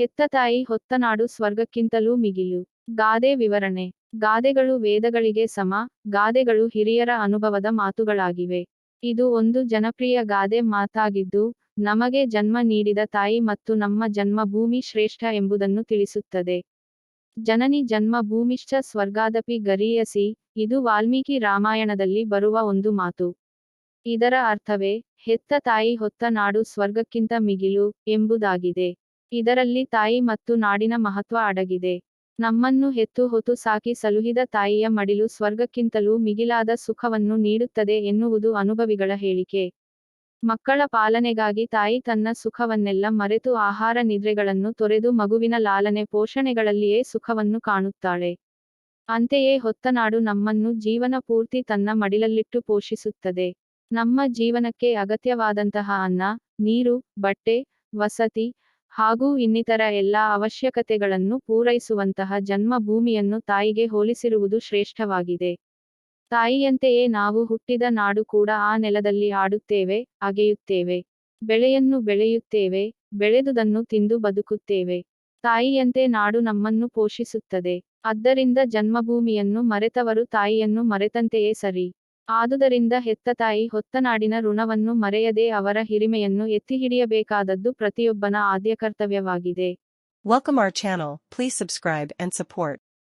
ಹೆತ್ತ ತಾಯಿ ಹೊತ್ತ ನಾಡು ಸ್ವರ್ಗಕ್ಕಿಂತಲೂ ಮಿಗಿಲು. ಗಾದೆ ವಿವರಣೆ. ಗಾದೆಗಳು ವೇದಗಳಿಗೆ ಸಮ, ಗಾದೆಗಳು ಹಿರಿಯರ ಅನುಭವದ ಮಾತುಗಳಾಗಿವೆ. ಇದು ಒಂದು ಜನಪ್ರಿಯ ಗಾದೆ ಮಾತಾಗಿದ್ದು, ನಮಗೆ ಜನ್ಮ ನೀಡಿದ ತಾಯಿ ಮತ್ತು ನಮ್ಮ ಜನ್ಮ ಭೂಮಿ ಶ್ರೇಷ್ಠ ಎಂಬುದನ್ನು ತಿಳಿಸುತ್ತದೆ. ಜನನಿ ಜನ್ಮ ಭೂಮಿಶ್ಚ ಸ್ವರ್ಗಾದಪಿ ಗರಿಯಸಿ, ಇದು ವಾಲ್ಮೀಕಿ ರಾಮಾಯಣದಲ್ಲಿ ಬರುವ ಒಂದು ಮಾತು. ಇದರ ಅರ್ಥವೇ, ಹೆತ್ತ ತಾಯಿ ಹೊತ್ತ ನಾಡು ಸ್ವರ್ಗಕ್ಕಿಂತ ಮಿಗಿಲು ಎಂಬುದಾಗಿದೆ. ಇದರಲ್ಲಿ ತಾಯಿ ಮತ್ತು ನಾಡಿನ ಮಹತ್ವ ಅಡಗಿದೆ. ನಮ್ಮನ್ನು ಹೆತ್ತು ಹೊತ್ತು ಸಾಕಿ ಸಲುಹಿದ ತಾಯಿಯ ಮಡಿಲು ಸ್ವರ್ಗಕ್ಕಿಂತಲೂ ಮಿಗಿಲಾದ ಸುಖವನ್ನು ನೀಡುತ್ತದೆ ಎನ್ನುವುದು ಅನುಭವಿಗಳ ಹೇಳಿಕೆ. ಮಕ್ಕಳ ಪಾಲನೆಗಾಗಿ ತಾಯಿ ತನ್ನ ಸುಖವನ್ನೆಲ್ಲ ಮರೆತು ಆಹಾರ ನಿದ್ರೆಗಳನ್ನು ತೊರೆದು ಮಗುವಿನ ಲಾಲನೆ ಪೋಷಣೆಗಳಲ್ಲಿಯೇ ಸುಖವನ್ನು ಕಾಣುತ್ತಾಳೆ. ಅಂತೆಯೇ ಹೊತ್ತನಾಡು ನಮ್ಮನ್ನು ಜೀವನ ಪೂರ್ತಿ ತನ್ನ ಮಡಿಲಲ್ಲಿಟ್ಟು ಪೋಷಿಸುತ್ತದೆ. ನಮ್ಮ ಜೀವನಕ್ಕೆ ಅಗತ್ಯವಾದಂತಹ ಅನ್ನ, ನೀರು, ಬಟ್ಟೆ, ವಸತಿ ಹಾಗೂ ಇನ್ನಿತರ ಎಲ್ಲಾ ಅವಶ್ಯಕತೆಗಳನ್ನು ಪೂರೈಸುವಂತಹ ಜನ್ಮ ಭೂಮಿಯನ್ನು ತಾಯಿಗೆ ಹೋಲಿಸಿರುವುದು ಶ್ರೇಷ್ಠವಾಗಿದೆ. ತಾಯಿಯಂತೆಯೇ ನಾವು ಹುಟ್ಟಿದ ನಾಡು ಕೂಡ ಆ ನೆಲದಲ್ಲಿ ಆಡುತ್ತೇವೆ, ಅಗೆಯುತ್ತೇವೆ. ಬೆಳೆಯನ್ನು ಬೆಳೆಯುತ್ತೇವೆ, ಬೆಳೆದುದನ್ನು ತಿಂದು ಬದುಕುತ್ತೇವೆ. ತಾಯಿಯಂತೆ ನಾಡು ನಮ್ಮನ್ನು ಪೋಷಿಸುತ್ತದೆ. ಆದ್ದರಿಂದ ಜನ್ಮಭೂಮಿಯನ್ನು ಮರೆತವರು ತಾಯಿಯನ್ನು ಮರೆತಂತೆಯೇ ಸರಿ. ಆದುದರಿಂದ ಹೆತ್ತ ತಾಯಿ ಹೊತ್ತನಾಡಿನ ಋಣವನ್ನು ಮರೆಯದೆ ಅವರ ಹಿರಿಮೆಯನ್ನು ಎತ್ತಿಹಿಡಿಯಬೇಕಾದದ್ದು ಪ್ರತಿಯೊಬ್ಬನ ಆದ್ಯ ಕರ್ತವ್ಯವಾಗಿದೆ Welcome our please subscribe and support.